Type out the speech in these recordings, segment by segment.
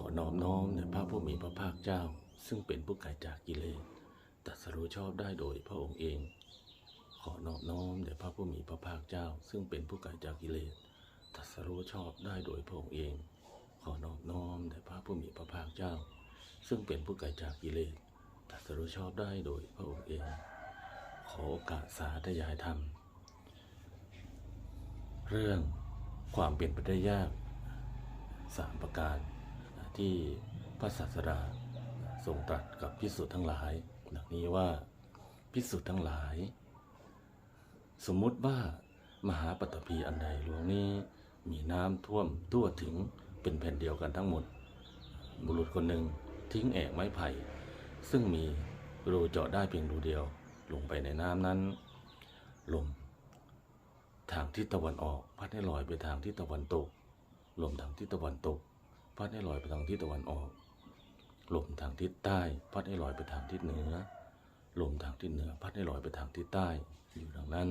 ขอนอบน้อมในพระผู้มีพระภาคเจ้า ซึ่งเป็นผู้ไกลจากกิเลสตรัสรู้ชอบได้โดยพระองค์เอง ขอนอบน้อมแด่พระผู้มีพระภาคเจ้า ซึ่งเป็นผู้ไกลจากกิเลสตรัสรู้ชอบได้โดยพระองค์เอง ขอนอบน้อมแด่พระผู้มีพระภาคเจ้า ซึ่งเป็นผู้ไกลจากกิเลสตรัสรู้ชอบได้โดยพระองค์เอง ขอโอกาสสาธยายธรรม เรื่องความเป็นไปได้ยากสามประการ ที่พระศาสดาทรงตรัสกับพิสุทธ์ทั้งหลายดังนี้ว่าพิสุทธ์ทั้งหลาย สมมุติว่ามหาปฐพีอันใดหลวงนี้มีน้ำท่วมทั่วถึงเป็นแผ่นเดียวกันทั้งหมด บุรุษคนหนึ่งทิ้งแอกไม้ไผ่ ซึ่งมีรูเจาะได้เพียงรูเดียวลงไปในน้ำนั้น ลม ทางทิศตะวันออกพัดให้ลอยไปทางทิศตะวันตก ลมทางทิศตะวันตก พัดให้ลอยไปทางทิศตะวันออก ลมทางทิศใต้ พัดให้ลอยไปทางทิศเหนือ ลมทางทิศเหนือ พัดให้ลอยไปทางทิศใต้ อยู่ดังนั้น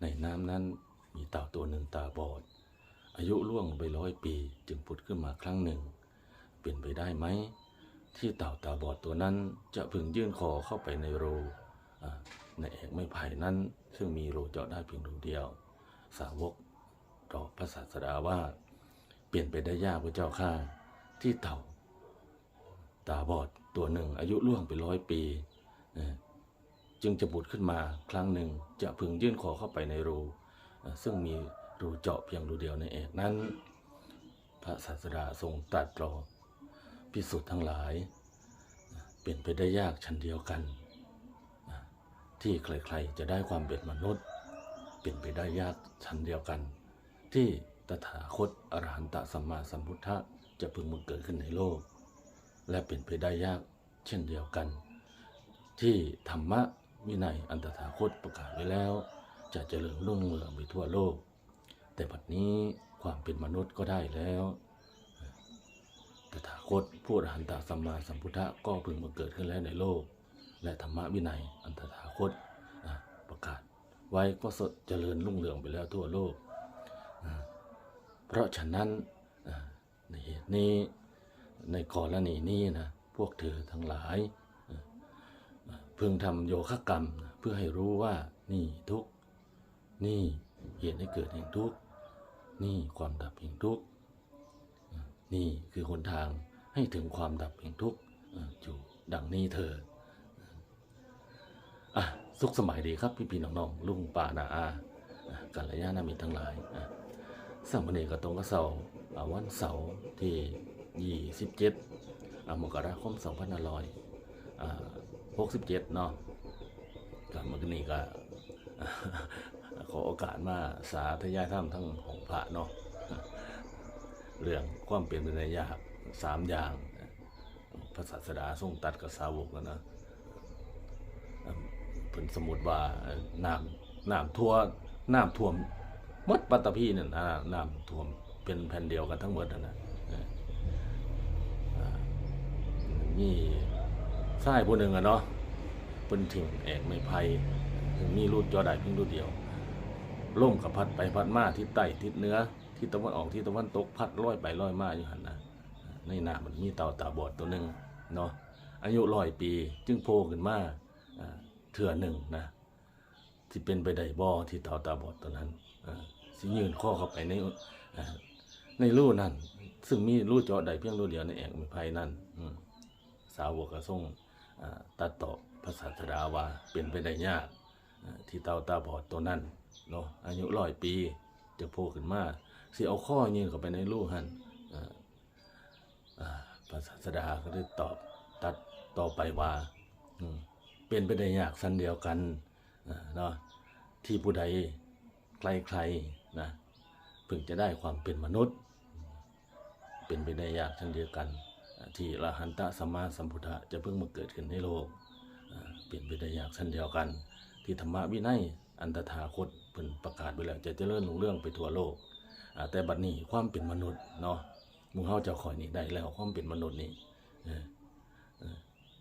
ในน้ำนั้นมีเต่าตัวหนึ่งตาบอด อายุล่วงไปร้อยปีจึงผุดขึ้นมาครั้งหนึ่ง เป็นไปได้ไหม ที่เต่าตาบอดตัวนั้นจะพึงยื่นคอเข้าไปในรูในเอกไม้ไผ่นั้น ซึ่งมีรูเจาะได้เพียงรูเดียว สาวกตอบพระศาสดาว่า เปลี่ยนไปได้ยากพระเจ้าข้าที่เต่า ตาบอดตัวหนึ่ง อายุล่วงไปร้อยปีเอ่อจึงจะบุดขึ้นมาครั้งหนึ่งจะพึงยื่นคอเข้าไปในรู ซึ่งมีรูเจาะเพียงรูเดียวในเอกนั้น พระศาสดาทรงตรัสรอพิสุทธ์ทั้งหลาย เป็นไปได้ยากชั้นเดียวกัน ที่ใครๆจะได้ความเป็นมนุษย์ เป็นไปได้ยากชั้นเดียวกัน ที่ ตถาคตอรหันตสัมมาสัมพุทธะจะพึงมาเกิดขึ้นในโลก และเป็นไปได้ยากเช่นเดียวกัน ที่ธรรมะวินัยอันตถาคตประกาศไว้แล้ว จะเจริญรุ่งเรืองไปทั่วโลก แต่บัดนี้ความเป็นมนุษย์ก็ได้แล้วตถาคตผู้อรหันตสัมมาสัมพุทธะก็พึงมาเกิดขึ้นแล้วในโลก และธรรมะวินัยอันตถาคตประกาศไว้ก็สดเจริญรุ่งเรืองไปแล้วทั่วโลก เพราะฉะนั้นในเหตุนี้ในกรณีนี้นะพวกเธอทั้งหลายพึงทำโยคะกรรมเพื่อให้รู้ว่านี่ทุกนี่เหตุให้เกิดแห่งทุกนี่ความดับแห่งทุกนี่คือหนทางให้ถึงความดับแห่งทุกอยู่ดังนี้เธออะสุขสมัยดีครับพี่พี่น้องๆลุงป่านาอาอะกัลยาณมิตรทั้งหลายอะ สามเณรกตรงกับเสาร์วันเสาร์ที่ยี่สิบเจ็ดมกราคมสองพันห้าร้อยหกสิบเจ็ดเนาะกับมื่อนี้ก็ขอโอกาสมาสาธยายธรรมทั้งของพระเนาะเรื่องความเป็นไปในยากสามอย่างพระศาสดาทรงตัดกับสาวกแล้วนะเพิ่นสมมุติว่าน้ำน้ำทั่วน้ำท่วม มดปัตตภีนั่นนะน้ำท่วมเป็นแผ่นเดียวกันทั้งหมดนั่นนะเอออ่านี่ชายผู้หนึ่งอะเนาะเพิ่นถึงแอกไม้ไผ่มีรูดจอได้เพียงรูดเดียวล่มกับพัดไปพัดมาทิศใต้ทิศเหนือทิศตะวันออกทิศตะวันตกพัดลอยไปลอยมาอยู่หันนะในน้ำมันมีเต่าตาบอดตัวหนึ่งเนาะอายุร้อยปีจึงโผล่ขึ้นมาอ่าเถื่อหนึ่งนะ ที่เป็นไปได้บ่อที่เต่าตาบอดตัวนั้นอ่าสิยืนข้อเข้าไปในในรูนั่น ซึ่งมีรูเจาะใดเพียงรูเดียวในแอ่งไม้ไผ่นั่นสาวกกระส่งตัดต่อพระศาสดาว่าเป็นไปได้ยากที่เต่าตาบอดตัวนั้นเนาะอายุร้อยปีจะโผล่ขึ้นมาสิเอาข้อยืนเข้าไปในรูหันอ่าอ่าพระศาสดาก็ได้ตอบตัดต่อไปว่าเป็นไปได้ยากสันเดียวกัน เนาะที่ผู้ใดใครๆนะเพิ่งจะได้ความเป็นมนุษย์ เป็นไปได้ยากเช่นเดียวกัน ที่อรหันตะสัมมาสัมพุทธะจะเพิ่งมาเกิดขึ้นในโลกเป็นไปได้ยากเช่นเดียวกัน ที่ธรรมะวินัยอันตถาคตเพิ่นประกาศไปแล้วจะเจริญรุ่งเรื่องไปทั่วโลก แต่บัดนี้ความเป็นมนุษย์เนาะมู่เฮาเจ้าข่อยนี่ได้แล้วความเป็นมนุษย์นี่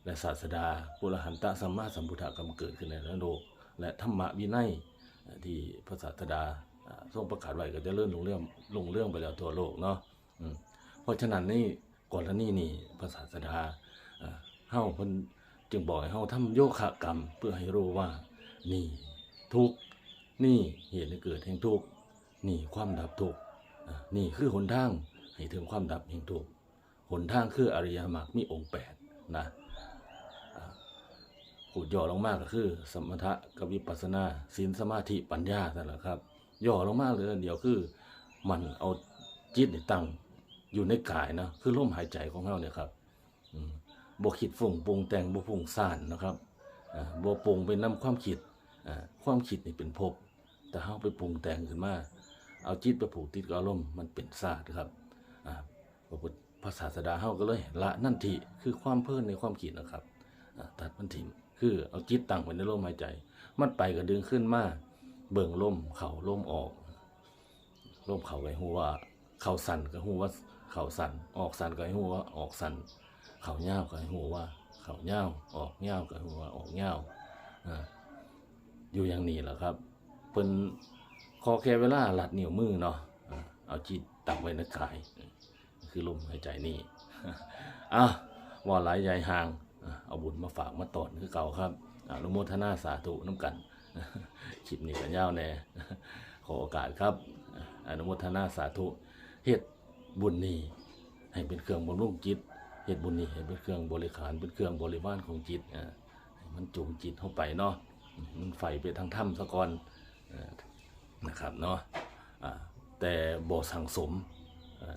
และศาสดาปุรหันตะสัมมาสัมพุทธะกำเกิดขึ้นในโลก และธรรมวินัยที่พระศาสดาทรงประกาศไว้ก็จะเจริญรุ่งเรื่องรุ่งเรื่องไปแล้วทั่วโลกเนาะเพราะฉะนั้นนี่กรณีนี้พระศาสดาเอ่อเฮาเพิ่นจึงบอกให้เฮาทำโยคะกรรมเพื่อให้รู้ว่านี่ทุกข์นี่เหตุเกิดแห่งทุกข์นี่ความดับทุกข์นี่คือหนทางให้ถึงความดับแห่งทุกข์หนทางคืออริยมรรคมีองค์แปดนะ พูดย่อลงมากก็คือ สมถะกับวิปัสสนาศีลสมาธิปัญญานั่นแหละครับ ย่อลงมากเลยเดียวคือมันเอาจิตนี่ตั้งอยู่ในกายนะคือลมหายใจของเราเนี่ยครับบ่คิดฟุ้งปรุงแต่งบ่ฟุ้งซ่านนะครับบ่ปรุงเป็นน้ำความคิดความคิดนี่เป็นภพแต่เฮาไปปรุงแต่งขึ้นมาเอาจิตไปผูกติดกับอารมณ์มันเป็นศาสตร์ครับพระพุทธพระศาสดาเฮาก็เลยละนั่นทีคือความเพลินในความคิดนะครับตัดมันทิ้ง คือเอาจิตตั้งไว้ในลมหายใจ มันไปก็ดึงขึ้นมาเบิ่งลมเข้าลมออกลมเข่าก็ให้หูว่าเข่าสั่นก็หูว่าเข่าสั่นออกสั่นก็ห้หูว่าออกสั่นเข่าเง่าก็ห้หูว่าเข่าเง่าออกเง่าก็ห้หูว่าออกเง่าอยู่อย่างนี้แหละครับเป็นขอแค่เวลาหลัดเหนิ้วมือเนาะเอาจิตตั้งไว้ในกาย คือลมหายใจนี่อะว่าหลายใหญ่ห่าง เอาบุญมาฝากมาตอนคือเก่าครับอนุโมทนาสาธุน้ำกันคลิปนี้กันยาวแน่ขอโอกาสครับ อนุโมทนาสาธุเฮ็ดบุญนี้ให้เป็นเครื่องบำรุงจิตเฮ็ดบุญนี้ให้เป็นเครื่องบริขารเป็นเครื่องบริวารของจิตอ่ามันจูงจิตเข้าไปเนาะมันไฟไปทางถ้ำซะก่อนนะครับเนาะแต่บ่สั่งสมอ่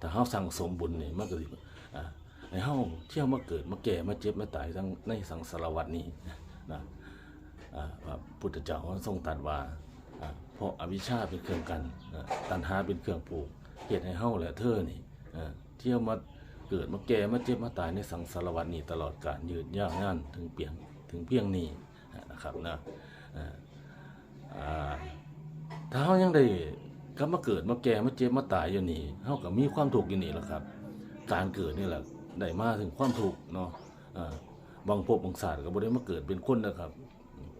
ห้าเฮาสั่งสมบุญนี่มันก็สิอ่า ให้เฮาเที่ยวมาเกิดมาแก่มาเจ็บมาตายทั้งในสังสารวัฏนี้นะพระพุทธเจ้าทรงตรัสว่าเพราะอวิชชาเป็นเครื่องกันตัณหาเป็นเครื่องปลูกเหตุให้เฮาและเธอนี่เที่ยวมาเกิดมาแก่มาเจ็บมาตายในสังสารวัฏนี้ตลอดกาลยืดยาวนานถึงเพียงถึงเพียงนี้นะครับนะถ้าเฮายังได้กลับมาเกิดมาแก่มาเจ็บมาตายอยู่นี่เฮาก็มีความทุกข์อยู่นี่แหละครับ การเกิดนี่แหละ ได้มาถึงความทุกเนาะบางภพบางศาสตร์ก็บ่ได้มาเกิดเป็นคนนะครับ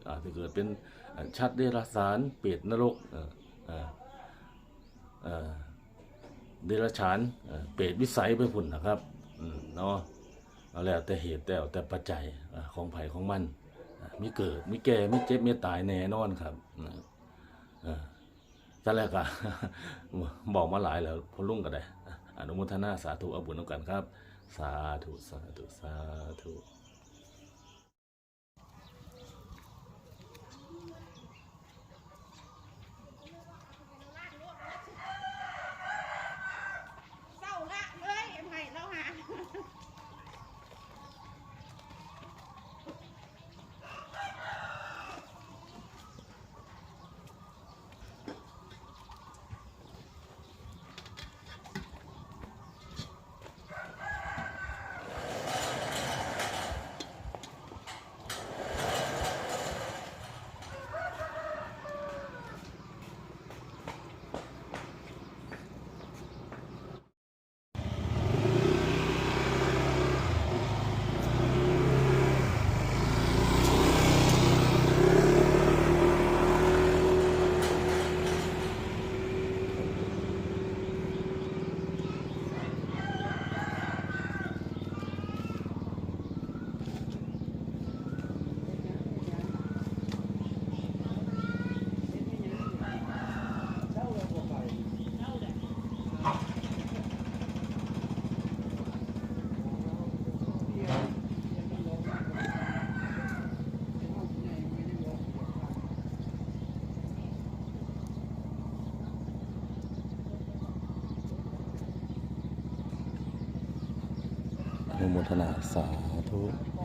อาจจะเกิดเป็นชัดเดรัจฉานเปรตนรกเดรัจฉานเปรตวิสัยไปพุ่นนะครับเนาะเอาแล้วแต่เหตุแต่แต่ปัจจัยของไผ่ของมันมีเกิดมีแก่มีเจ็บมีตายแน่นอนครับอืมเออแต่แรกอะบอกมาหลายแล้วพอลุ่งก็ได้อนุโมทนาสาธุอบุญน้ำกันครับ สาธุ สาธุ สาธุ ทนาสาธุ